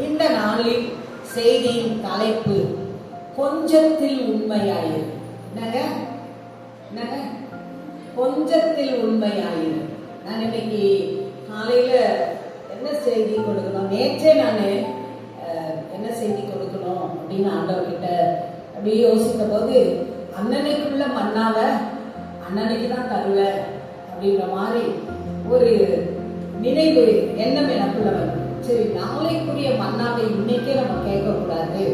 இந்த நாளில் செய்தியின் தலைப்பு கொஞ்சத்தில் உண்மையாயிரு. என்னங்க? என்னங்க? கொஞ்சத்தில் உண்மையாயிரு. நான் இன்னைக்கு காலையில என்ன செய்தி கொடுக்கணும்? நேற்றே நான் என்ன செய்தி கொடுக்கணும் அப்படின்னு ஆண்டவர்கிட்ட அப்படியே யோசித்த போது அண்ணனுக்குள்ள மண்ணாவை அண்ணனுக்கு தான் தருவேன் அப்படின்ற மாதிரி ஒரு நினைவு எண்ணம் எனக்குள்ள வரும் சரி நாளைக்குரிய மன்னாவை இன்னைக்கே நம்ம கேட்கக்கூடாது.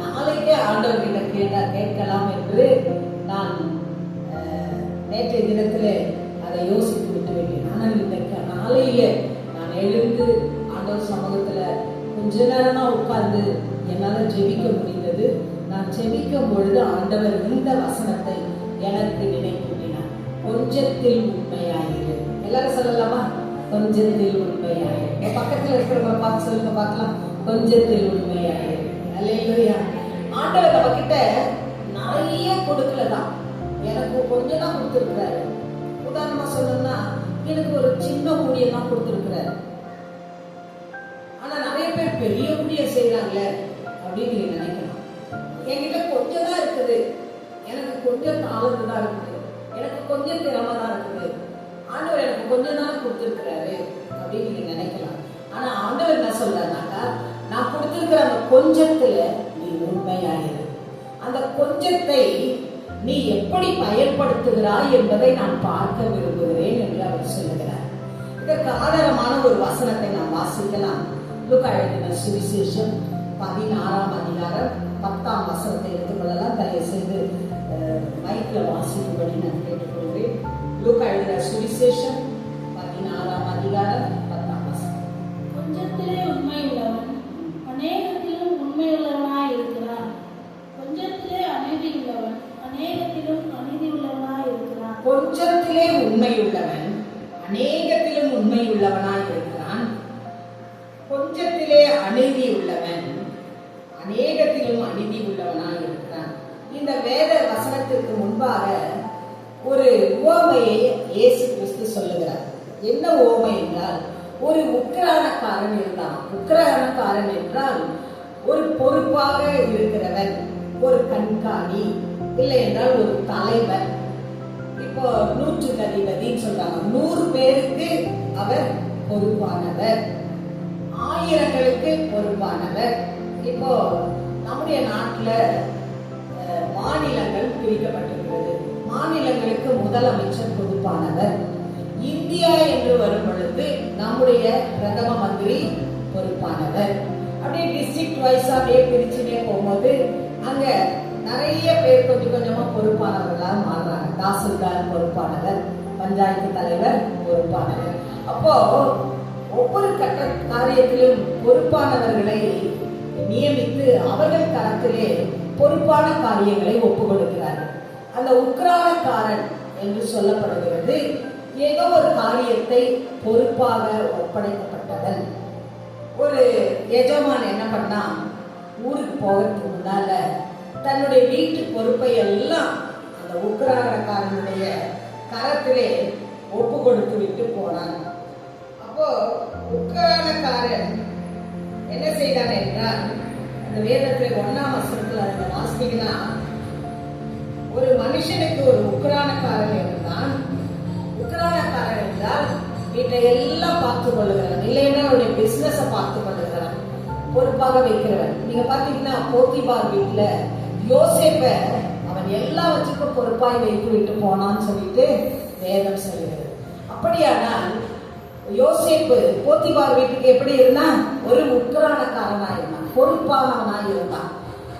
நாளைக்கே ஆண்டவர்கிட்ட கேட்டா கேட்கலாம் என்று நான் நேற்றைய தினத்தில் அதை யோசித்து விட்டு விட்டேன். ஆனால் இன்றைக்கு நான் எழுந்து ஆண்டவர் சமூகத்துல கொஞ்ச நேரமா உட்கார்ந்து என்னால் ஜெபிக்க முடிந்தது. நான் ஜெபிக்கும் பொழுது ஆண்டவர் இந்த வசனத்தை எனக்கு நினைப்பூட்டினார். கொஞ்சத்தில் உண்மையாயிரு. எல்லாரும் சொல்லலாமா? கொஞ்சத்தில் உண்மையாயிரு என் பக்கத்துல இருக்கிறவங்க பார்த்து சொல்லுங்க பார்க்கலாம். கொஞ்சத்தில் உண்மையாயிரு அல்லையா ஆண்டவர் நம்ம கிட்ட நிறைய கொடுக்கல தான் எனக்கு கொஞ்சம் தான் கொடுத்துருக்குறாரு. உதாரணமா சொல்லணும்னா எனக்கு ஒரு சின்ன ஊழியம் தான் கொடுத்துருக்குறாரு. ஆனா நிறைய பேர் பெரிய ஊழியம் செய்யறாங்களே அப்படின்னு நீங்க நினைக்கலாம். என்கிட்ட கொஞ்சம் தான் இருக்குது. எனக்கு கொஞ்சம் தாளந்து தான் இருக்குது. எனக்கு கொஞ்சம் திறமை தான் இருக்குது. ஆண்டவர் எனக்கு கொஞ்சம் தான் கொடுத்துருக்கிறாரு அப்படின்னு நீங்க நினைக்கலாம். ஆனா ஆண்டவர் என்ன சொல்றாருனாக்கா நான் கொடுத்துருக்கிற அந்த கொஞ்சத்துல நீ உண்மையாயிரு. அந்த கொஞ்சத்தை நீ எப்படி பயன்படுத்துகிறாய் என்பதை நான் பார்க்க விரும்புகிறேன் என்று அவர் சொல்லுகிறார். இதற்கு ஆதாரமான ஒரு வசனத்தை நாம் வாசிக்கலாம். லுக்கா எழுதின சுவிசேஷம் பதினாறாம் அதிகாரம் பத்தாம் வசனத்தை எடுத்துக்கொள்ளலாம் தயவு செய்து மைக்கில் வாசிக்கும்படி நான் லுக்கா எழுதின சுவிசேஷம் பதினாறாம் அதிகாரம் என்ன ஓமை என்றால் ஒரு உக்கிரானக்காரன் இருந்தான். உக்கிரானக்காரன் என்றால் ஒரு பொறுப்பாக இருக்கிறவன் ஒரு கண்காணி இல்லை என்றால் ஒரு தலைவர் இப்போ நூற்று அதிபதின்னு சொல்றாங்க. நூறு பேருக்கு அவர் பொறுப்பானவர். ஆயிரங்களுக்கு பொறுப்பானவர். இப்போ நம்முடைய நாட்டில் மாநிலங்கள் பிரிக்கப்பட்டிருக்கிறது. மாநிலங்களுக்கு முதலமைச்சர் பொறுப்பானவர். இந்தியா என்று வரும் பொழுது நம்முடைய பிரதம மந்திரி பொறுப்பானவர். அப்படியே டிஸ்ட்ரிக்ட் வைஸா அப்படியே பிரிச்சுட்டே போகும்போது அங்க நிறைய பேர் கொஞ்சம் கொஞ்சமா பொறுப்பானவர்களா மாறுறாங்க. தாசில்தார் பொறுப்பானவர் பஞ்சாயத்து தலைவர் பொறுப்பானவர். அப்போ ஒவ்வொரு கட்ட காரியத்திலும் பொறுப்பானவர்களை நியமித்து அவர்கள் தரத்திலே பொறுப்பான காரியங்களை ஒப்புக் கொடுக்கிறார்கள் அந்த உக்ரானக்காரன் என்று சொல்லப்படுகிறது. ஏதோ ஒரு காரியத்தை பொறுப்பாக ஒப்படைக்கப்பட்டவன் ஒரு எஜமான் என்ன பண்ணா ஊருக்கு போகிறதுக்கு முன்னால தன்னுடைய வீட்டு பொறுப்பை எல்லாம் அந்த உக்ராகரக்காரனுடைய கரத்திலே ஒப்பு கொடுத்து விட்டு போனான். அப்போ உக்ரானக்காரன் என்ன செய்தான் என்றால் அந்த வேதத்தில் ஒன்னாம் வசனத்தில் அந்த வாசிங்கன்னா ஒரு மனுஷனுக்கு ஒரு உக்ரானக்காரன் இருந்தான். உக்ரானக்காரன் என்றால் வீட்டை எல்லாம் பார்த்து கொள்ளுகிறவன் இல்லைன்னா அவருடைய பிசினஸை பார்த்து கொள்ளுகிறவன் பொறுப்பாக வைக்கிறவன் நீங்க பாத்தீங்கன்னா போத்திபார் வீட்டுல யோசேப்ப அவன் எல்லாவற்றுக்கும் பொறுப்பாய் வைத்து விட்டு போனான்னு சொல்லிட்டு வேதம் சொல்லுகிறது. அப்படியானால் யோசேப்பு போத்திபார் வீட்டுக்கு எப்படி இருந்தான்? ஒரு உக்ரானக்காரனா இருந்தான். பொறுப்பானவனாய் இருந்தான்.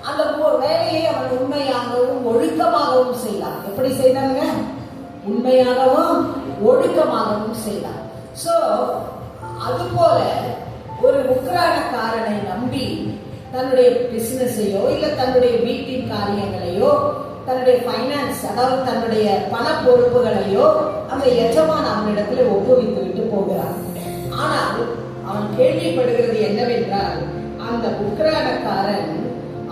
அந்த வேலையை அவன் உண்மையாகவும் ஒழுக்கமாகவும் செய்தான். எப்படி செய்தாங்க உண்மையாகவும் ஒழுக்கமாகவும் செய்தார். சோ அது போல ஒரு உக்ரானக்காரனை நம்பி தன்னுடைய பிசினஸையோ இல்ல தன்னுடைய வீட்டின் காரியங்களையோ தன்னுடைய ஃபைனான்ஸ் அதாவது தன்னுடைய பண பொறுப்புகளையோ அந்த எஜமான் அவனிடத்துல ஒப்புவித்து விட்டு போகிறான். ஆனால் அவன் கேள்விப்படுகிறது என்னவென்றால் அந்த உக்ரானக்காரன்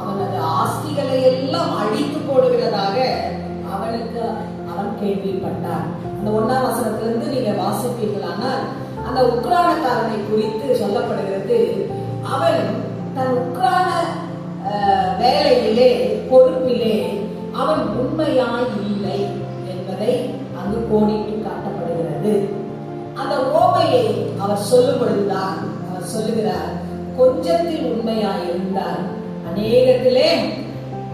அவனது ஆஸ்திகளை எல்லாம் அழித்து போடுகிறதாக அவனுக்கு அவன் கேள்விப்பட்டார். அந்த ஒன்னாம் வசனத்திலிருந்து நீங்க வாசிப்பீர்களானால் அந்த உக்ரானக்காரனை குறித்து சொல்லப்படுகிறது. அவன் தன் உக்ரான வேலையிலே பொறுப்பிலே அவன் உண்மையாய் இல்லை என்பதை அங்கு கோடிட்டு காட்டப்படுகிறது. அந்த ஓமையை அவர் சொல்லும் பொழுதுதான் அவர் சொல்லுகிறார் கொஞ்சத்தில் உண்மையாய் இருந்தால் அநேகத்திலே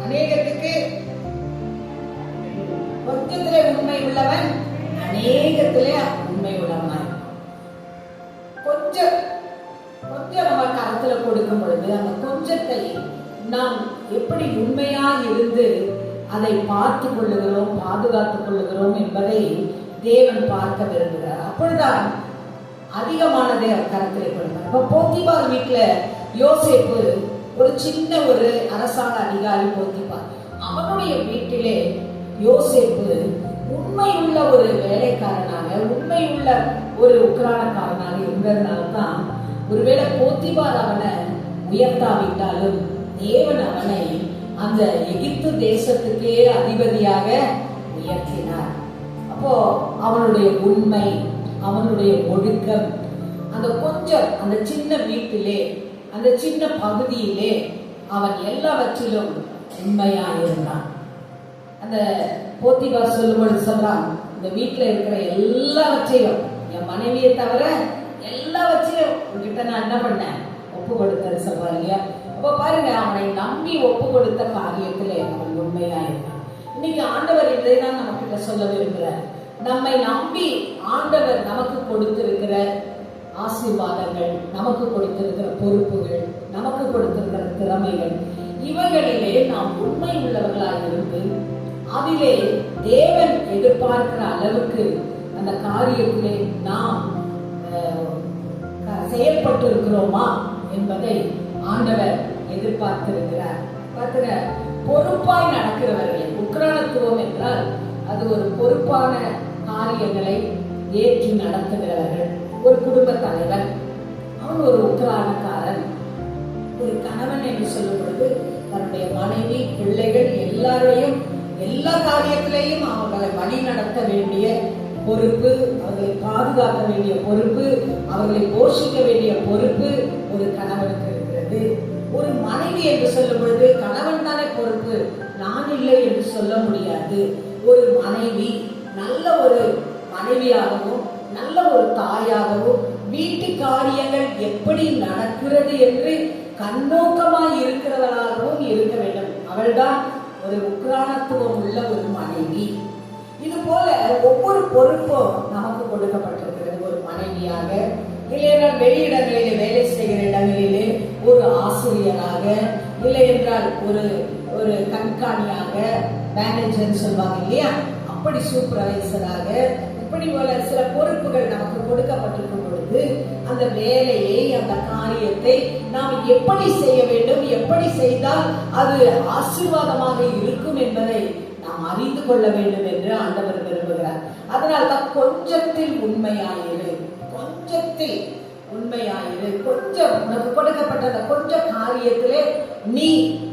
அநேகத்துக்கு உள்ளவன் அநேகத்திலே உண்மை உள்ளவனாய் கொஞ்சம் கொஞ்சம் நம்ம கருத்துல கொடுக்கும் பொழுது அந்த கொஞ்சத்தை நாம் எப்படி உண்மையா இருந்து அதை பார்த்து கொள்ளுகிறோம் பாதுகாத்துக் கொள்ளுகிறோம் என்பதை தேவன் பார்க்க விரும்புகிறார். அப்பொழுதுதான் அதிகமானதை அவர் கருத்திலே அப்போ இப்ப போத்திபார் வீட்டுல யோசேப்பு ஒரு சின்ன ஒரு அரசாங்க அதிகாரி போத்திபார். அவனுடைய வீட்டிலே யோசேப்பு உண்மையுள்ள ஒரு வேலைக்காரனாக உண்மையுள்ள ஒரு உக்ரானக்காரனாக இருந்ததுனால தான் ஒருவேளை போத்திபார் அவனை உயர்த்தாவிட்டாலும் தேவன் அவனை அந்த எகிப்து தேசத்துக்கே அதிபதியாக உயர்த்தினார். அப்போ அவனுடைய உண்மை அவனுடைய ஒழுக்கம் அந்த கொஞ்சம் அந்த சின்ன வீட்டிலே அந்த சின்ன பகுதியிலே அவன் எல்லாவற்றிலும் உண்மையாக இருந்தான் அந்த போத்திபார் சொல்லும்போது சொல்றான் இந்த வீட்டுல இருக்கிற எல்லாவற்றையும் என் மனைவியை தவிர எல்லாவற்றையும் உங்ககிட்ட நான் என்ன பண்ணேன்? ஒப்பு கொடுத்தது சொல்றான் இல்லையா? அப்ப பாருங்க அவனை நம்பி ஒப்பு கொடுத்த காரியத்திலே அவன் உண்மையா இருந்தான். இன்னைக்கு ஆண்டவர் இதைதான் நம்ம கிட்ட சொல்ல விரும்புகிறார் நம்மை நம்பி ஆண்டவர் நமக்கு கொடுத்திருக்கிற ஆசீர்வாதங்கள் நமக்கு கொடுத்திருக்கிற பொறுப்புகள் நமக்கு கொடுத்திருக்கிற திறமைகள் இவைகளிலே நாம் உண்மை உள்ளவர்களாக இருந்து அதிலே தேவன் எதிர்பார்க்கிற அளவுக்கு அந்த காரியத்திலே நாம் செயல்பட்டு இருக்கிறோமா என்பதை ஆண்டவர் எதிர்பார்த்திருக்கிறார். பார்த்துங்க பொறுப்பாய் நடக்கிறவர்களை உக்ரானத்துவம் என்றால் அது ஒரு பொறுப்பான காரியங்களை ஏற்றி நடத்துகிறவர்கள். ஒரு குடும்ப தலைவர் அவன் ஒரு உக்ரானக்காரன் ஒரு கணவன் என்று சொல்லும் பொழுது தன்னுடைய மனைவி பிள்ளைகள் எல்லாரையும் எல்லா காரியத்திலையும் அவர்களை வழி நடத்த வேண்டிய பொறுப்பு அவர்களை பாதுகாக்க வேண்டிய பொறுப்பு அவர்களை போஷிக்க வேண்டிய பொறுப்பு ஒரு கணவனுக்கு இருக்கிறது. ஒரு மனைவி என்று சொல்லும் பொழுது கணவன் தானே பொறுப்பு நான் இல்லை என்று சொல்ல முடியாது. ஒரு மனைவி நல்ல ஒரு மனைவியாகவும் நல்ல ஒரு தாயாகவும் வீட்டு காரியங்கள் எப்படி நடக்கிறது என்று கண்ணோக்கமாய் இருக்கிறவராகவும் இருக்க வேண்டும். அவள்தான் ஒரு உக்ரானத்துவம் உள்ள ஒரு மனைவி. இது போல ஒவ்வொரு பொறுப்பும் நமக்கு கொடுக்கப்பட்டிருக்கிறது. ஒரு மனைவியாக இல்லையென்றால் வெளியிடங்களிலே வேலை செய்கிற இடங்களிலே ஒரு ஆசிரியராக இல்லை என்றால் ஒரு ஒரு கண்காணியாக மேனேஜர் சொல்வாங்க இல்லையா? அப்படி சூப்பர்வைசராக இப்படி போல சில பொறுப்புகள் நமக்கு கொடுக்கப்பட்டிருக்கும் பொழுது அந்த வேலையை அந்த காரியத்தை நாம் எப்படி செய்ய வேண்டும் எப்படி செய்தால் அது ஆசீர்வாதமாக இருக்கும் என்பதை நாம் அறிந்து கொள்ள வேண்டும் என்று ஆண்டவர் விரும்புகிறார். அதனால் தான் கொஞ்சத்தில் உண்மையாயிரு கொஞ்சத்தில் உண்மையாயிரு. கொஞ்சம் உனக்கு கொடுக்கப்பட்ட அந்த கொஞ்ச காரியத்திலே நீ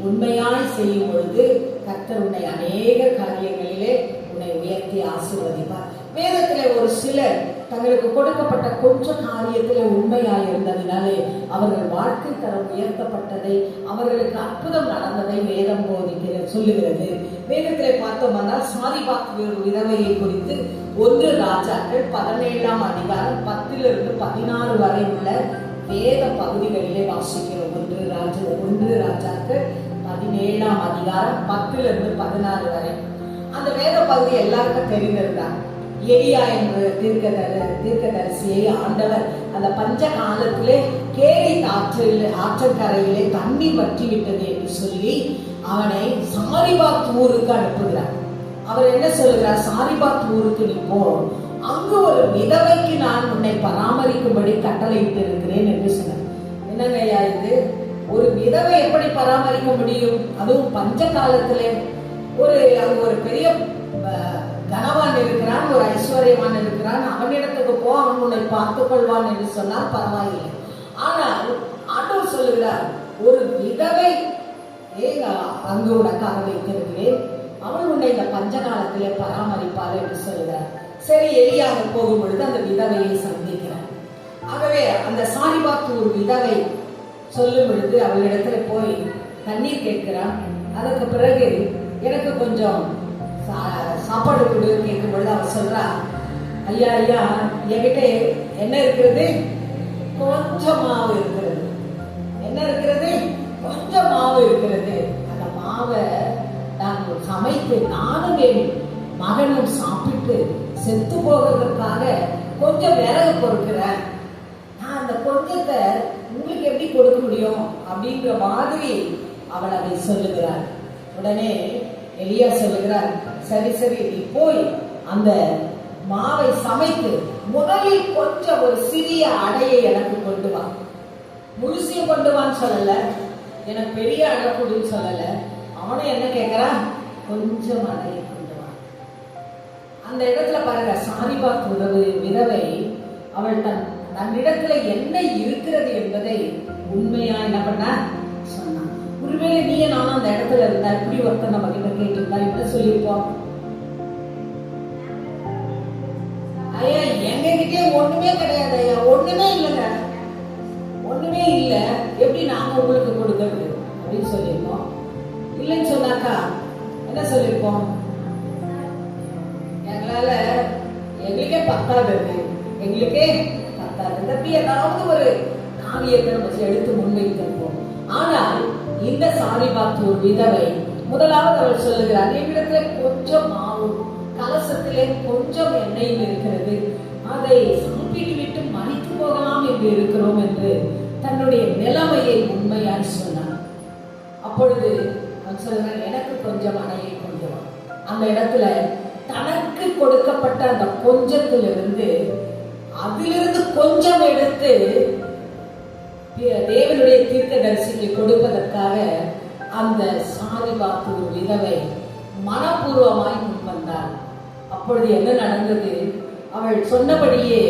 உண்மையாய் செய்யும் பொழுது கர்த்தர் உன்னை அநேக காரியங்களிலே உன்னை உயர்த்தி ஆசீர்வதிப்பார். வேதத்திலே ஒரு சிலர் தங்களுக்கு கொடுக்கப்பட்ட கொஞ்ச காரியத்திலே உண்மையாக இருந்ததினாலே அவர்கள் வாழ்க்கை தரம் உயர்த்தப்பட்டதை அவர்களுக்கு அற்புதம் நடந்ததை வேதம் போதிக்கிற சொல்லுகிறது. வேதத்திலே பார்த்தோம்னால் சாதிபாத் விதவையை குறித்து ஒன்று ராஜாக்கள் பதினேழாம் அதிகாரம் பத்திலிருந்து பதினாறு வரை உள்ள வேத பகுதிகளிலே வாசிக்கிறோம் ஒன்று ராஜ ஒன்று ராஜாக்கள் பதினேழாம் அதிகாரம் பத்திலிருந்து பதினாறு வரை. அந்த வேத பகுதி எல்லாருக்கும் தெரிந்திருந்தாங்க எலியா என்று தீர்க்கதர் தீர்க்கதரிசியை ஆண்டவர் அந்த பஞ்ச காலத்திலே கேரி ஆற்றில் ஆற்றக்கரையிலே தண்ணி வற்றி விட்டது என்று சொல்லி அவனை சாரிபாத் ஊருக்கு அனுப்புகிறார். அவர் என்ன சொல்லுகிறார்? சாரிபாத் ஊருக்கு நீ போ. அங்கு ஒரு விதவைக்கு நான் உன்னை பராமரிக்கும்படி கட்டளையிட்டு இருக்கிறேன் என்று சொன்னார். என்னங்கய்யா இது? ஒரு விதவை எப்படி பராமரிக்க முடியும்? அதுவும் பஞ்ச காலத்திலே. ஒரு அது ஒரு பெரிய தனவான் இருக்கிறான் ஒரு ஐஸ்வர்யவான் இருக்கிறான் அவனிடத்துக்கு போ அவன் உன்னை பார்த்துக் கொள்வான் என்று சொன்னால் பரவாயில்லை. ஆனால் ஆண்டவர் சொல்லுகிறார் ஒரு விதவை ஏங்க அங்கு உனக்காக வைத்திருக்கிறேன். அவள் உன்னை இந்த பஞ்ச காலத்திலே பராமரிப்பாள் என்று சொல்லுகிறார். சரி எலியாக போகும் பொழுது அந்த விதவையை சந்திக்கிறார். ஆகவே அந்த சாரிபாத்து ஒரு விதவை சொல்லும் பொழுது அவளிடத்துல போய் தண்ணீர் கேட்கிறான். அதற்கு பிறகு எனக்கு கொஞ்சம் சாப்பாடு கொடு கேட்கும் பொழுது அவ சொல்றா ஐயா ஐயா என்கிட்ட என்ன இருக்கிறது? கொஞ்சம் மாவு இருக்கிறது. என்ன இருக்கிறது? கொஞ்சம் மாவு இருக்கிறது. அந்த மாவை நான் சமைத்து நானும் என் மகனும் சாப்பிட்டு செத்து போகிறதுக்காக கொஞ்சம் விறகு பொறுக்கிறேன். நான் அந்த கொஞ்சத்தை உங்களுக்கு எப்படி கொடுக்க முடியும்? அப்படிங்கிற மாதிரி அவள் அதை சொல்லுகிறார் உடனே எளியா சொல்லுகிறார் சரி சரி நீ போய் அந்த மாவை சமைத்து முதலில் கொஞ்சம் ஒரு சிறிய அடையை எனக்கு கொண்டு வா. முழுசையும் கொண்டு வான்னு சொல்லல. எனக்கு பெரிய அடை கொடுன்னு சொல்லல. அவனும் என்ன கேட்கறான் கொஞ்சம் அடையை கொண்டு வா. அந்த இடத்துல பாருங்க சாரிபாத் உறவு விதவை அவள் தன் தன்னிடத்துல என்ன இருக்கிறது என்பதை உண்மையா என்ன பண்ண? ஒருவேளை நீயே நானும் அந்த இடத்துல இருந்தா இப்படி ஒருத்தர் நம்ம கிட்ட கேட்டிருந்தா என்ன சொல்லியிருப்போம் ஐயா எங்க கிட்டே ஒண்ணுமே கிடையாது ஐயா. ஒண்ணுமே இல்லைங்க. ஒண்ணுமே இல்ல. எப்படி நாங்க உங்களுக்கு கொடுக்கறது அப்படின்னு சொல்லியிருப்போம் இல்லைன்னு சொன்னாக்கா என்ன சொல்லியிருப்போம் எங்களால எங்களுக்கே பத்தாது எங்களுக்கே பத்தாது. தப்பி ஏதாவது ஒரு காவியத்தை நம்ம எடுத்து முன்வைத்திருப்போம். ஆனால் இந்த சாரிபாத் ஒரு விதவை. முதலாவது அவள் சொல்லுகிறார் எங்களிடத்துல கொஞ்சம் மாவும் கலசத்திலே கொஞ்சம் எண்ணெயும் இருக்கிறது. அதை சாப்பிட்டு விட்டு மறித்து போகலாம் என்று இருக்கிறோம் என்று தன்னுடைய நிலைமையை உண்மையாய் சொன்னார். அப்பொழுது அவன் சொல்கிறான் எனக்கு கொஞ்சம் அணையை கொஞ்சம் அந்த இடத்துல தனக்கு கொடுக்கப்பட்ட அந்த கொஞ்சத்திலிருந்து அதிலிருந்து கொஞ்சம் எடுத்து தேவனுடைய தீர்க்கதரிசிக்கு கொடுப்பதற்காக அந்த சாதி பார்த்து ஒரு விதவை மனப்பூர்வமாய் முன்வந்தாள் அப்பொழுது என்ன நடந்தது? அவள் சொன்னபடியே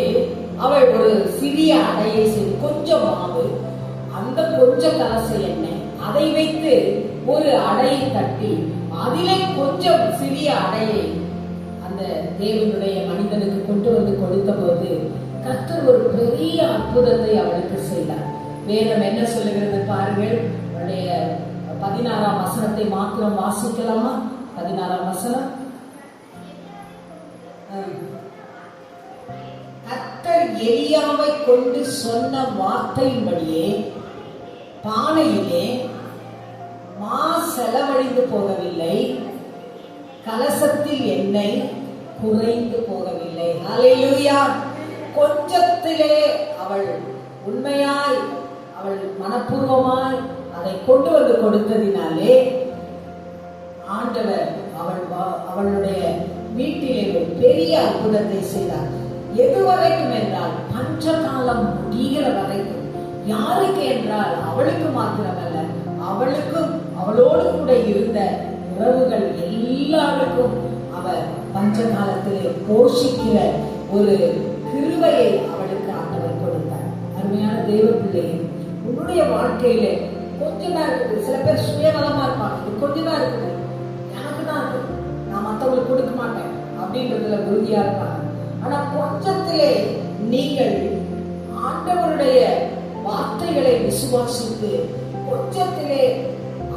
அவள் ஒரு சிறிய அடையை செய்து கொஞ்சம் மாவு அந்த கொஞ்சம் கலசை எண்ணெய் அதை வைத்து ஒரு அடையை தட்டி அதிலே கொஞ்சம் சிறிய அடையை அந்த தேவனுடைய மனிதனுக்கு கொண்டு வந்து கொடுத்த போது கத்தர் ஒரு பெரிய அற்புதத்தை அவளுக்கு செய்தார். வேதம் என்ன சொல்லுகிறது பாருங்கள். உடைய பதினாறாம் வசனத்தை மாத்திரம் வாசிக்கலாமா? பதினாறாம் வசனம். கத்தர் எரியாவை கொண்டு சொன்ன வார்த்தையின்படியே பானையிலே மா செலவழிந்து போகவில்லை. கலசத்தில் எண்ணெய் குறைந்து போகவில்லை. அலையுயா கொஞ்சத்திலே அவள் உண்மையாய் அவள் மனப்பூர்வமாய் அதை கொண்டு வந்து கொடுத்ததினாலே ஆண்டவர் அவள் அவளுடைய வீட்டிலே ஒரு பெரிய அற்புதத்தை செய்தார். எது வரைக்கும் என்றால் பஞ்ச காலம் முடிகிற வரைக்கும் யாருக்கு என்றால் அவளுக்கு மாத்திரமல்ல அவளுக்கும் அவளோடு கூட இருந்த உறவுகள் எல்லாருக்கும் அவர் பஞ்ச காலத்திலே போஷிக்கிற ஒரு கிருவையை அவளுக்கு ஆண்டவர் கொடுத்தார். அருமையான தெய்வ பிள்ளையை உன்னுடைய வாழ்க்கையிலே கொஞ்சம் தான் இருக்குது. சில பேர் சுயநலமா இருப்பாங்க. இது கொஞ்சம் தான் இருக்குது. எனக்கு தான் இருக்கு. நான் மற்றவங்களுக்கு கொடுக்க மாட்டேன் அப்படின்றதுல உறுதியா இருப்பாங்க. ஆனா கொஞ்சத்திலே நீங்கள் ஆண்டவருடைய வார்த்தைகளை விசுவாசித்து கொஞ்சத்திலே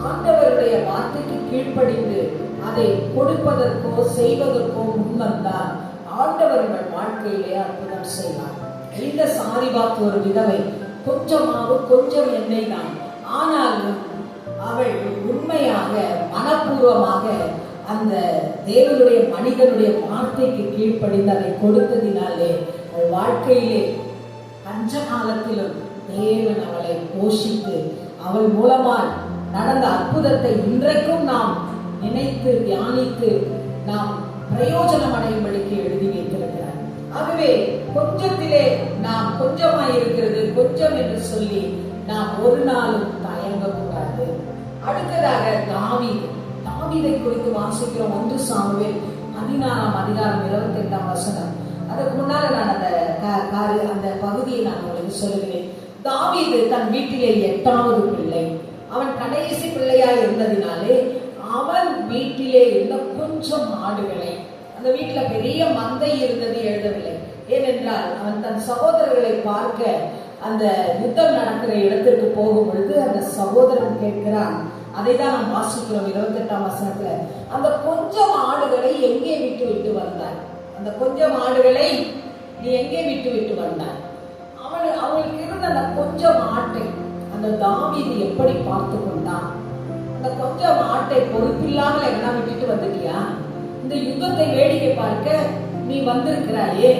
ஆண்டவருடைய வார்த்தைக்கு கீழ்ப்படிந்து அதை கொடுப்பதற்கோ செய்வதற்கோ முன்வந்தால் ஆண்டவர் உங்கள் வாழ்க்கையிலே அற்புதம் செய்வார். இந்த சாரிபாக்கு ஒரு விதவை கொஞ்சமாவது கொஞ்சம் எண்ணெய் தான். ஆனாலும் அவள் உண்மையாக மனப்பூர்வமாக அந்த தேவனுடைய மனிதனுடைய வார்த்தைக்கு கீழ்ப்படிந்து அதை கொடுத்ததினாலே அவள் வாழ்க்கையிலே பஞ்ச காலத்திலும் தேவன் அவளை போஷித்து அவள் மூலமாய் நடந்த அற்புதத்தை இன்றைக்கும் நாம் நினைத்து தியானித்து நாம் பிரயோஜனம் அடையும்படிக்கு எழுதி வைத்திருக்கிறார். ஆகவே கொஞ்சத்திலே நாம் கொஞ்சமா இருக்கிறது கொஞ்சம் என்று சொல்லி நாம் ஒரு நாளும் தயங்கக்கூடாது. அடுத்ததாக தாவீது. தாவீதை குறித்து வாசிக்கிறோம் ஒன்று சாமுவே பதினாறாம் அதிகாரம் இருபத்தி எட்டாம் வசனம். அதுக்கு முன்னால நான் அந்த அந்த பகுதியை நான் உங்களுக்கு சொல்லுகிறேன். தாவீது தன் வீட்டிலே எட்டாவது பிள்ளை. அவன் கடைசி பிள்ளையாய் இருந்ததினாலே அவன் வீட்டிலே இருந்த கொஞ்சம் மாடுகளை அந்த வீட்டுல பெரிய மந்தை இருந்தது எழுதவில்லை. ஏனென்றால் அவன் தன் சகோதரர்களை பார்க்க அந்த யுத்தம் நடக்கிற இடத்திற்கு போகும் பொழுது அந்த சகோதரன் கேட்கிறான். அதை தான் நாம் வாசிக்கிறோம் இருபத்தெட்டாம் வசனத்துல. அந்த கொஞ்சம் ஆடுகளை எங்கே விட்டு விட்டு வந்தாய்? அந்த கொஞ்சம் ஆடுகளை நீ எங்கே விட்டு விட்டு வந்தாய்? அவன் அவனுக்கு இருந்த அந்த கொஞ்சம் ஆட்டை அந்த தாவீது எப்படி பார்த்து கொண்டான்? அந்த கொஞ்சம் ஆட்டை பொறுப்பில்லாமல் எங்கன்னா விட்டுட்டு வந்துட்டியா? இந்த யுத்தத்தை வேடிக்கை பார்க்க நீ வந்திருக்கிறாயே?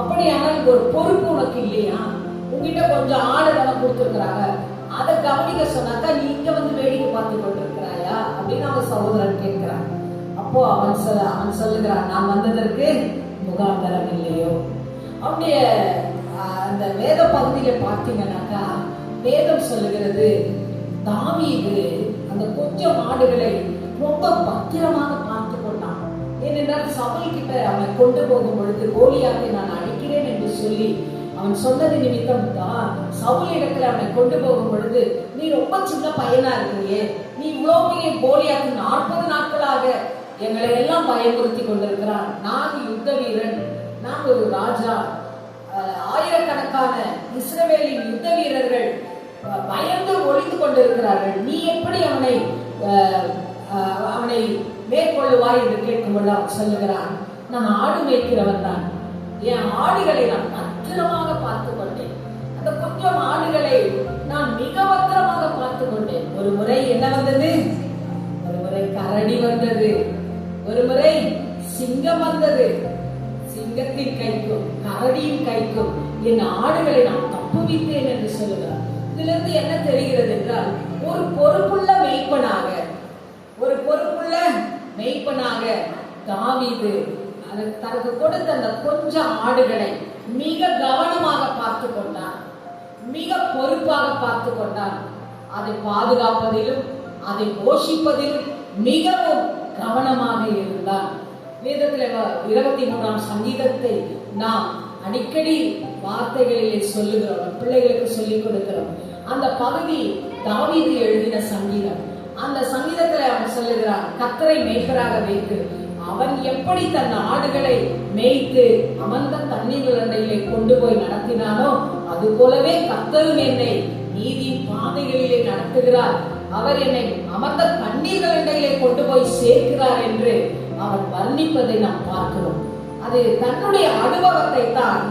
அப்படியானால் ஒரு பொறுப்பு உனக்கு இல்லையா? உங்ககிட்ட கொஞ்சம் ஆடுகளை கொடுத்துருக்குறாங்க. அதை கவனிக்க சொன்னாக்கா நீ இங்க வந்து வேடிக்கை பார்த்து கொண்டிருக்கிறாயா? அப்படின்னு அவன் சகோதரன் கேட்கிறான் அப்போ அவன் சொல்ல அவன் சொல்லுகிறான் நான் வந்ததற்கு முகாந்தரம் இல்லையோ? அவனுடைய அந்த வேத பகுதியில பார்த்தீங்கன்னாக்கா வேதம் சொல்லுகிறது தாவீது அந்த கொஞ்சம் ஆடுகளை ரொம்ப பத்திரமாக பார்த்து கொண்டான். ஏனென்றால் சபை கிட்ட அவனை கொண்டு போகும் பொழுது கோலியாத்தை நான் சொல்லி அவன் சொன்னது நிமித்தம் தான் சவுல் இடத்துல அவனை கொண்டு போகும் பொழுது நீ ரொம்ப சின்ன பையனா இருக்கிறியே. நீ இவ்வளவு போலியாக்கு நாற்பது நாட்களாக எங்களை எல்லாம் பயமுறுத்தி கொண்டிருக்கிறான். நான் யுத்த வீரன். நான் ஒரு ராஜா. ஆயிரக்கணக்கான இஸ்ரவேலின் யுத்த வீரர்கள் அஹ், பயந்து ஒழிந்து கொண்டிருக்கிறார்கள். நீ எப்படி அவனை அஹ், அவனை மேற்கொள்ளுவாய்? என்று கேட்கும்போது அவன் சொல்லுகிறான். நான் ஆடு மேய்க்கிறவன் தான். என் ஆடுகளை நான் பத்திரமாக பார்த்து கொண்டேன் அந்த கொஞ்சம் ஆடுகளை நான் மிக பத்திரமாக பார்த்து கொண்டேன் ஒரு முறை என்ன வந்தது? ஒரு முறை கரடி வந்தது. ஒரு முறை சிங்கம் வந்தது. சிங்கத்தின் கைக்கும் கரடியின் கைக்கும் என் ஆடுகளை நான் தப்புவித்தேன் என்று சொல்லுகிறார். இதிலிருந்து என்ன தெரிகிறது என்றால் ஒரு பொறுப்புள்ள மெய்ப்பனாக ஒரு பொறுப்புள்ள மெய்ப்பனாக தாவிது தனக்கு கொடுத்த அந்த கொஞ்சம் ஆடுகளை மிக கவனமாக பார்த்து கொண்டார். மிக பொறுப்பாக பார்த்து கொண்டார். அதை பாதுகாப்பதிலும் அதை போஷிப்பதிலும் மிகவும் கவனமாக இருந்தார். வேதத்தில் இருபத்தி மூணாம் சங்கீதத்தை நாம் அடிக்கடி வார்த்தைகளிலே சொல்லுகிறோம் பிள்ளைகளுக்கு சொல்லிக் கொடுக்கிறோம். அந்த பகுதி தாவீது எழுதின சங்கீதம். அந்த சங்கீதத்துல அவன் சொல்லுகிறான் கத்தரை மேய்ப்பராக வைத்து அவன் எப்படி தன் ஆடுகளை மேய்த்து அமர்ந்த தண்ணீர் அண்டையிலே கொண்டு போய் நடத்தினானோ அது போலவே கத்தரும் என்னை நீதி பாதைகளிலே நடத்துகிறார். அவர் என்னை அமர்ந்த தண்ணீர் அண்டையிலே கொண்டு போய் சேர்க்கிறார் என்று அவன் வர்ணிப்பதை நாம் பார்க்கிறோம். அது தன்னுடைய அனுபவத்தை தான்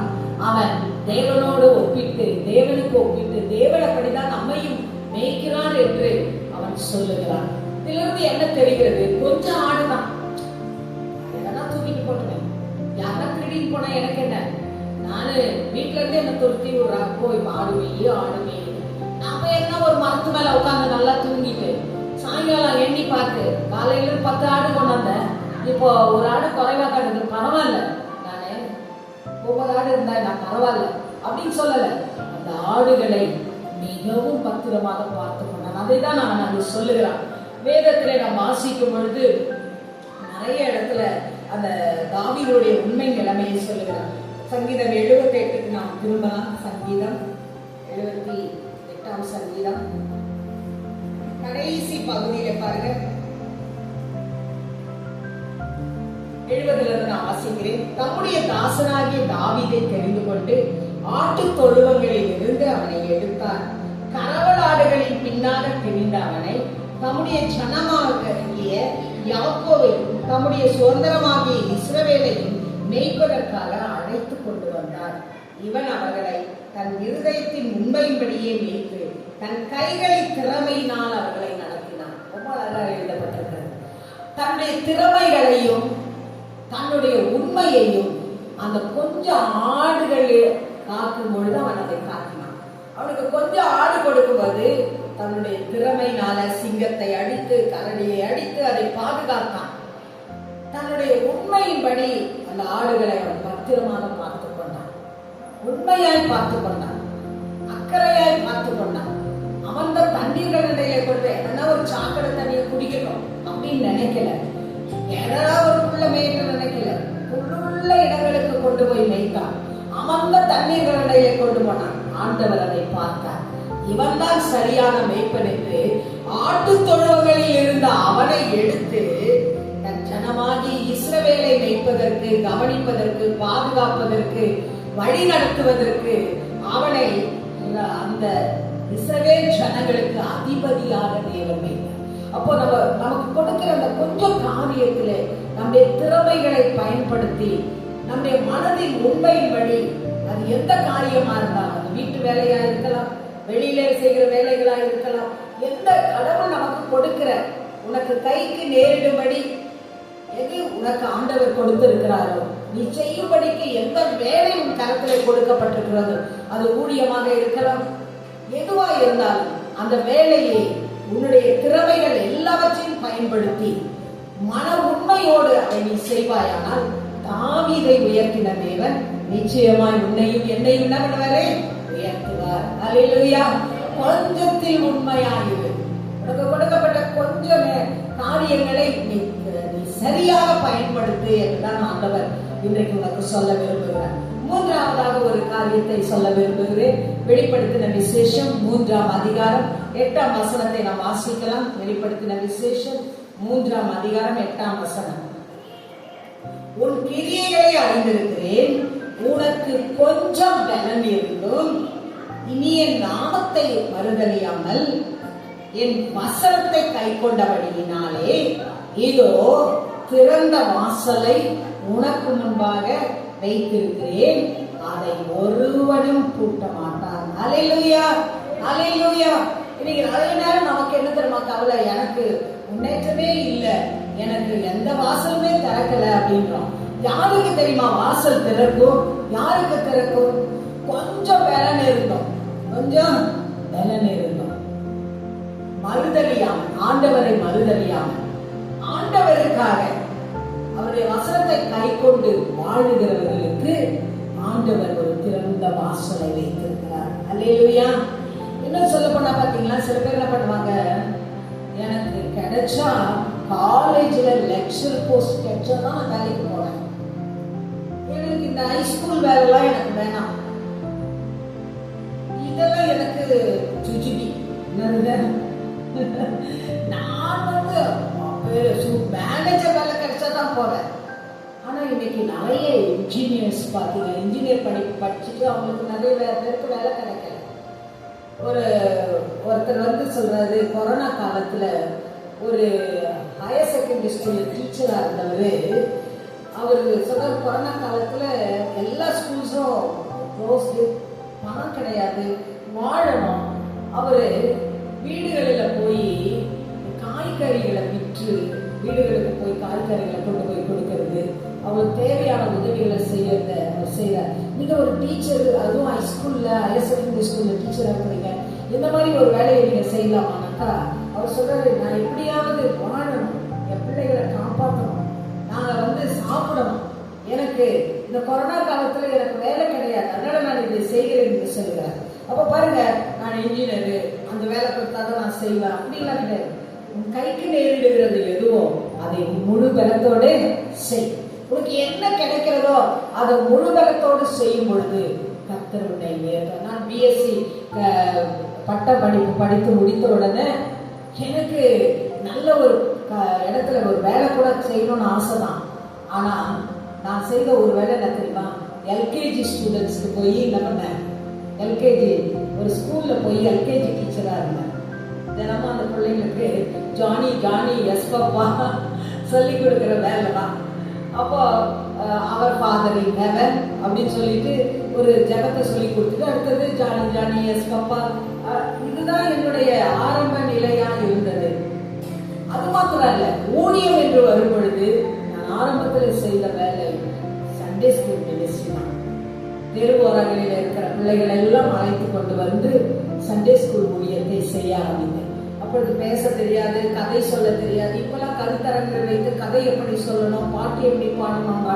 அவன் தேவனோடு ஒப்பிட்டு தேவனுக்கு ஒப்பிட்டு தேவன் அப்படிதான் நம்மையும் மேய்க்கிறான் என்று அவன் சொல்லுகிறான். இதிலிருந்து என்ன தெரிகிறது? கொஞ்சம் ஆடுதான். திருடிட்டு எனக்கு என்ன நானு வீட்டுல இருந்து என்ன துருத்தி விடுறா. போய் ஆடுமே நான் போய் என்ன ஒரு மரத்து மேல உட்கார்ந்து நல்லா தூங்கிட்டு சாயங்காலம் எண்ணி பார்த்து காலையில பத்து ஆடு கொண்டாந்தேன். இப்போ ஒரு ஆடு குறைவா காட்டுது பரவாயில்ல. நானு ஒவ்வொரு ஆடு இருந்தா நான் பரவாயில்ல. அப்படின்னு சொல்லல. அந்த ஆடுகளை மிகவும் பத்திரமாக பார்த்து கொண்டான். அதை தான் நான் அது சொல்லுகிறான். வேதத்திலே நாம் வாசிக்கும் பொழுது நிறைய இடத்துல அந்த தாவீதுடைய உண்மை நிலைமையை சொல்லுகிறார். சங்கீதம் எழுபத்தி எட்டுக்கு நாம் திரும்பலாம். சங்கீதம் எழுபத்தி எட்டாம் சங்கீதம். கடைசி பகுதியில பாருங்க. எழுபதுல இருந்து நான் வாசிக்கிறேன். தம்முடைய தாசனாகிய தாவிதை தெரிந்து கொண்டு ஆட்டு தொழுவங்களில் இருந்து அவனை எடுத்தார் கரவலாடுகளின் பின்னாக திரிந்த அவனை தம்முடைய ஜனமாகிய யாக்கோவை தம்முடைய சுதந்திரமாகிய இஸ்ரவேலையும் மேய்ப்பதற்காக அழைத்து கொண்டு வந்தார். இவன் அவர்களை தன் இருதயத்தின் உண்மையின்படியே மேய்த்து தன் கைகளை திறமையினால் அவர்களை நடத்தினான். ரொம்ப அழகாக எழுதப்பட்டிருக்கிறது. தன்னுடைய திறமைகளையும் தன்னுடைய உண்மையையும் அந்த கொஞ்சம் ஆடுகள் காக்கும் பொழுது அவன் அதை காட்டினான். அவனுக்கு கொஞ்சம் ஆடு கொடுக்கும்போது தன்னுடைய திறமையினால சிங்கத்தை அடித்து கரடியை அடித்து அதை பாதுகாத்தான். தன்னுடைய உண்மையின்படி அந்த ஆடுகளை அவன் பத்திரமாக பார்த்து கொண்டான். உண்மையாய் பார்த்து கொண்டான். அக்கறையாய் பார்த்து கொண்டான். அமர்ந்த தண்ணீர்கள் நிலையை கொண்டு எதனா ஒரு சாக்கடை தண்ணியை குடிக்கணும் அப்படின்னு நினைக்கல. எதனா ஒரு புள்ள மேய்க்க நினைக்கல. புல்லுள்ள இடங்களுக்கு கொண்டு போய் மேய்த்தான். அமர்ந்த தண்ணீர்கள் நிலையை கொண்டு போனான். ஆண்டவர் அதை பார்த்தார். இவன் தான் சரியான மேய்ப்பனுக்கு ஆட்டு தொழுவங்களில் இருந்த அவனை எடுத்து ஜனமாகி இஸ்ரவேலை மேய்ப்பதற்கு கவனிப்பதற்கு பாதுகாப்பதற்கு வழி நடத்துவதற்கு அவனை அந்த இஸ்ரவேல் ஜனங்களுக்கு அதிபதியாக தேவன் அப்போ நம்ம நமக்கு கொடுக்கிற அந்த கொஞ்சம் காரியத்துல நம்முடைய திறமைகளை பயன்படுத்தி நம்முடைய மனதின் உண்மையின் வழி அது எந்த காரியமா இருந்தாலும் அது வீட்டு வேலையா இருக்கலாம் வெளியில செய்கிற வேலைகளா இருக்கலாம் எந்த கடவுள் நமக்கு கொடுக்கிற உனக்கு கைக்கு நேரிடும்படி எது உனக்கு ஆண்டவர் கொடுத்திருக்கிறாரோ? நீ செய்யும்படிக்கு எந்த வேலை உன் கரத்திலே கொடுக்கப்பட்டிருக்கிறதோ. அது ஊழியமாக இருக்கலாம். எதுவா இருந்தாலும் அந்த வேலையை உன்னுடைய திறமைகள் எல்லாவற்றையும் பயன்படுத்தி மன உண்மையோடு அதை நீ செய்வாயானால் தாவீதை உயர்த்தின தேவன் நிச்சயமாய் உன்னையும் என்னையும் என்ன பண்ணுவாரே? உயர்த்துவார். அல்லேலூயா கொஞ்சத்தில் உண்மையாயிரு. உனக்கு கொடுக்கப்பட்ட கொஞ்சம் காரியங்களை நீ சரியாக பயன்படுத்து என்றுதான் ஆண்டவர் இன்றைக்கு உனக்கு சொல்ல விரும்புகிறார். மூன்றாவதாக ஒரு காரியத்தை சொல்ல விரும்புகிறேன். வெளிப்படுத்தின விசேஷம் மூன்றாம் அதிகாரம் எட்டாம் வசனத்தை நாம் வாசிக்கலாம். வெளிப்படுத்தின விசேஷம் மூன்றாம் அதிகாரம் எட்டாம் வசனம். உன் கிரியைகளை அறிந்திருக்கிறேன். உனக்கு கொஞ்சம் பலன் இருந்தும் இனி என் நாமத்தை மறுதலியாமல் என் வசனத்தை கை கொண்டபடியினாலே இதோ திறந்த வாசலை உனக்கு முன்பாக வைத்திருக்கிறேன். அதை ஒருவனும் பூட்ட மாட்டான். அலையிலுயா அலையிலுயா இன்னைக்கு நிறைய நேரம் நமக்கு என்ன தெரியுமா கவலை? எனக்கு முன்னேற்றமே இல்லை. எனக்கு எந்த வாசலுமே திறக்கல அப்படின்றோம். யாருக்கு தெரியுமா வாசல் திறக்கும்? யாருக்கு திறக்கும்? கொஞ்சம் பலன் இருந்தோம். கொஞ்சம் பலன் இருந்தோம். மறுதலியாமல் ஆண்டவரை மறுதலியாமல் ஆண்டவருக்காக அவருடைய வசனத்தை கை கொண்டு வாழுகிறவர்களுக்கு ஆண்டவர் ஒரு திறந்த வாசலை வைத்திருக்கிறார். அல்லையா இன்னும் சொல்ல போனா பாத்தீங்களா? சில பேர் என்ன பண்ணுவாங்க? எனக்கு கிடைச்சா காலேஜ்ல லெக்சர் போஸ்ட் கிடைச்சா தான் நான் வேலைக்கு போவேன். எனக்கு இந்த ஹைஸ்கூல் வேலைலாம் எனக்கு வேணாம். இதெல்லாம் எனக்கு சுஜிபி நான் வந்து மேனேஜர் வேலை போல ஆனால் ஆனா இன்னைக்கு நிறைய இன்ஜினியர்ஸ் பார்த்தீங்க. இன்ஜினியர் படிப்பு படிச்சுட்டு அவங்களுக்கு நிறைய வேற பேருக்கு வேலை கிடைக்கல. ஒரு ஒருத்தர் வந்து சொல்றாரு கொரோனா காலத்துல ஒரு ஹையர் செகண்டரி ஸ்கூலில் டீச்சராக இருந்தவர் அவர் சொல்றாரு கொரோனா காலத்துல எல்லா ஸ்கூல்ஸும் க்ளோஸ்டு பணம் கிடையாது வாழணும். அவர் வீடுகளில் போய் காய்கறிகளை விற்று வீடுகளுக்கு போய் காய்கறிகளை கொண்டு போய் கொடுக்கறது. அவங்களுக்கு தேவையான உதவிகளை செய்யறத அவர் செய்யறார் நீங்க ஒரு டீச்சர் அதுவும் ஹை ஸ்கூலில் ஹையர் செகண்டரி ஸ்கூல்ல டீச்சரா இருக்கிறீங்க. இந்த மாதிரி ஒரு வேலையை நீங்க செய்யலாமானாக்கா அவர் சொல்றாரு நான் எப்படியாவது வாழணும் என் பிள்ளைகளை காப்பாற்றணும். நாங்க வந்து சாப்பிடணும். எனக்கு இந்த கொரோனா காலத்துல எனக்கு வேலை கிடையாது. அதனால நான் இதை செய்கிறேன் என்று சொல்கிறார் அப்ப பாருங்க நான் இன்ஜினியரு அந்த வேலை கொடுத்தாதான் நான் செய்வேன். அப்படின்லாம் கிடையாது. கைக்கு நேரிடுகிறது எதுவும் அதை முழு பலத்தோடு செய். உனக்கு என்ன கிடைக்கிறதோ அதை முழு பலத்தோடு செய்யும் பொழுது கத்தர் உன்னை நான் பிஎஸ்சி பட்ட படிப்பு படித்து முடித்த உடனே எனக்கு நல்ல ஒரு இடத்துல ஒரு வேலை கூட செய்யணும்னு ஆசை தான் ஆனா நான் செய்த ஒரு வேலை என்ன தெரியுமா? எல்கேஜி ஸ்டூடெண்ட்ஸ்க்கு போய் என்ன பண்ணேன்? எல்கேஜி ஒரு ஸ்கூல்ல போய் எல்கேஜி டீச்சரா இருந்தேன். தினமும் அந்த பிள்ளைங்களுக்கு ஜானி ஜானி எஸ் பாப்பா சொல்லி கொடுக்குற வேலை தான். அப்போ அவர் ஃபாதர் இன் ஹெவன் அப்படின்னு சொல்லிட்டு ஒரு ஜபத்தை சொல்லி கொடுத்துட்டு அடுத்தது ஜானி ஜானி எஸ் பாப்பா இதுதான் என்னுடைய ஆரம்ப நிலையாக இருந்தது. அது மாத்திரம் இல்ல ஊழியம் என்று வரும் பொழுது நான் ஆரம்பத்தில் செய்த வேலை சண்டே ஸ்கூல் மினிஸ்ட்ரி தான். தெருவோரங்களில் இருக்கிற பிள்ளைகளை எல்லாம் அழைத்து கொண்டு வந்து சண்டே ஸ்கூல் ஊழியர் செய்ய ஆரம்பித்தேன் அப்பொழுது பேச தெரியாது கதை சொல்ல தெரியாது. இப்பெல்லாம் கருத்தரங்கில் வைத்து கதை எப்படி சொல்லணும் பாட்டு எப்படி பாடணும்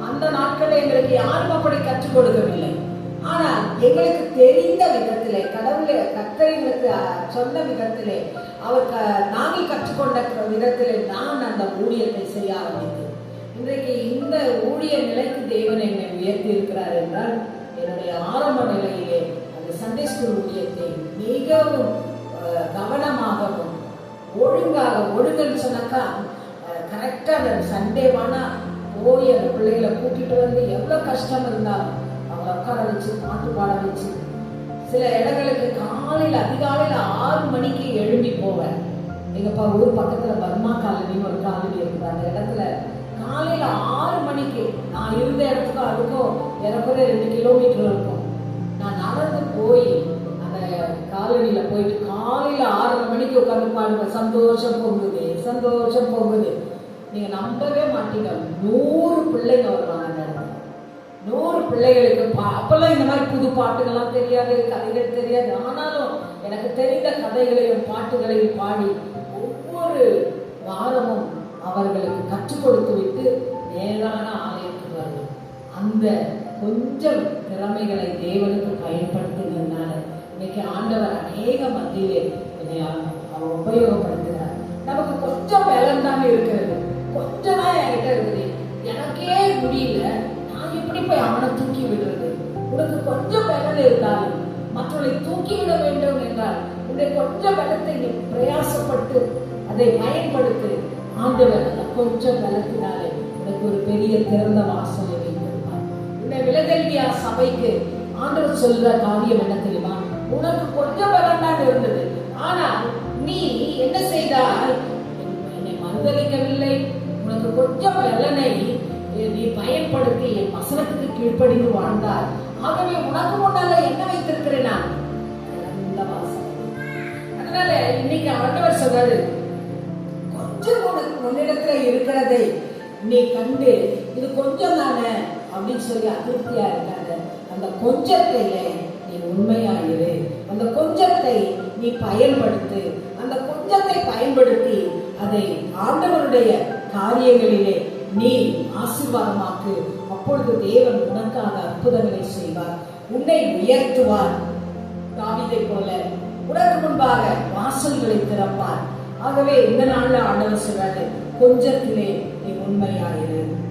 அந்த நாட்களில் எங்களுக்கு யாரும் அப்படி கற்றுக் கொடுக்கவில்லை. ஆனால் எங்களுக்கு தெரிந்த விதத்திலே கடவுளை கத்தரைகளுக்கு சொன்ன விதத்திலே அவர் க- நாங்கள் கற்றுக்கொண்ட விதத்திலே நான் அந்த ஊழியத்தை செய்ய ஆரம்பித்தேன். இன்றைக்கு இந்த ஊழிய நிலைக்கு தேவன் என்னை உயர்த்தி இருக்கிறார் என்றால் என்னுடைய ஆரம்ப நிலையிலே சண்டே ஸ்கூல் ஊழியத்தை மிகவும் கவனமாகவும் ஒழுங்காக ஒழுங்குன்னு சொன்னாக்கா கரெக்டாக அந்த சண்டேவானா போய் அந்த பிள்ளைகளை கூட்டிட்டு வந்து எவ்வளோ கஷ்டம் இருந்தாலும் அவங்கள உட்கார வச்சு பாட்டு பாட வச்சு சில இடங்களுக்கு காலையில் அதிகாலையில் ஆறு மணிக்கு எழும்பி போவேன். எங்கப்பா ஊர் பக்கத்தில் பர்மா காலனின்னு ஒரு காலனி இருக்குது. அந்த இடத்துல காலையில் ஆறு மணிக்கு நான் இருந்த இடத்துக்கும் அதுக்கும் எனக்குள்ள ரெண்டு கிலோமீட்டர் இருக்கும். நடந்து போய் அந்த காலனியில போயிட்டு காலையில ஆறரை மணிக்கு உட்காந்து பாருங்க சந்தோஷம் போகுது சந்தோஷம் போகுது நீங்க நம்பவே மாட்டீங்க. நூறு பிள்ளைங்க வருவாங்க அந்த இடத்துல. நூறு பிள்ளைகளுக்கு பா- அப்பெல்லாம் இந்த மாதிரி புது பாட்டுகள்லாம் தெரியாது கதைகள் தெரியாது. ஆனாலும் எனக்கு தெரிந்த கதைகளையும் பாட்டுகளையும் பாடி ஒவ்வொரு வாரமும் அவர்களுக்கு கற்றுக் கொடுத்து விட்டு நேரான ஆலயத்துக்கு வரணும் அந்த கொஞ்சம் திறமைகளை தேவனுக்கு பயன்படுத்துகிறதுனால இன்னைக்கு ஆண்டவர் அநேக மத்தியிலே இல்லையா? அவர் உபயோகப்படுத்துகிறார். நமக்கு கொஞ்சம் பலம் தான் இருக்கிறது. கொஞ்சம் தான் என்கிட்ட இருக்குது. எனக்கே முடியல. நான் எப்படி போய் அவனை தூக்கி விடுறது? உனக்கு கொஞ்சம் பலன் இருந்தாலும் மற்றவர்களை தூக்கி விட வேண்டும் என்றால் உன்னுடைய கொஞ்சம் பலத்தை நீ பிரயாசப்பட்டு அதை பயன்படுத்து. ஆண்டவர் அந்த கொஞ்சம் பலத்தினாலே உனக்கு ஒரு பெரிய திறந்த வாசல் இந்த விலகல்வியா சபைக்கு ஆண்டவர் சொல்ற காரியம் என்ன தெரியுமா? உனக்கு கொஞ்சம் பலம் தான் இருந்தது. ஆனா நீ என்ன செய்தால் என்னை மறுதளிக்கவில்லை. உனக்கு கொஞ்சம் பலனை நீ பயன்படுத்தி என் வசனத்துக்கு கீழ்ப்படிந்து வாழ்ந்தார் ஆகவே உனக்கு முன்னால என்ன வைத்திருக்கிறேன் நான்? அதனால இன்னைக்கு ஆண்டவர் சொல்றாரு கொஞ்சம் உனக்கு உன்னிடத்துல இருக்கிறதை நீ கண்டு இது கொஞ்சம் தானே அப்படின்னு சொல்லி அதிருப்தியா இருக்காங்க அந்த கொஞ்சத்தில நீ உண்மையாயிரு. அந்த கொஞ்சத்தை நீ பயன்படுத்து. அந்த கொஞ்சத்தை பயன்படுத்தி அதை ஆண்டவருடைய காரியங்களிலே நீ ஆசீர்வாதமாக்கு. அப்பொழுது தேவன் உனக்காக அற்புதங்களை செய்வார். உன்னை உயர்த்துவார். தாவிதை போல உனக்கு முன்பாக வாசல்களை திறப்பார். ஆகவே இந்த நாள்ல ஆண்டவர் சொல்றாரு கொஞ்சத்திலே நீ உண்மையாயிரு.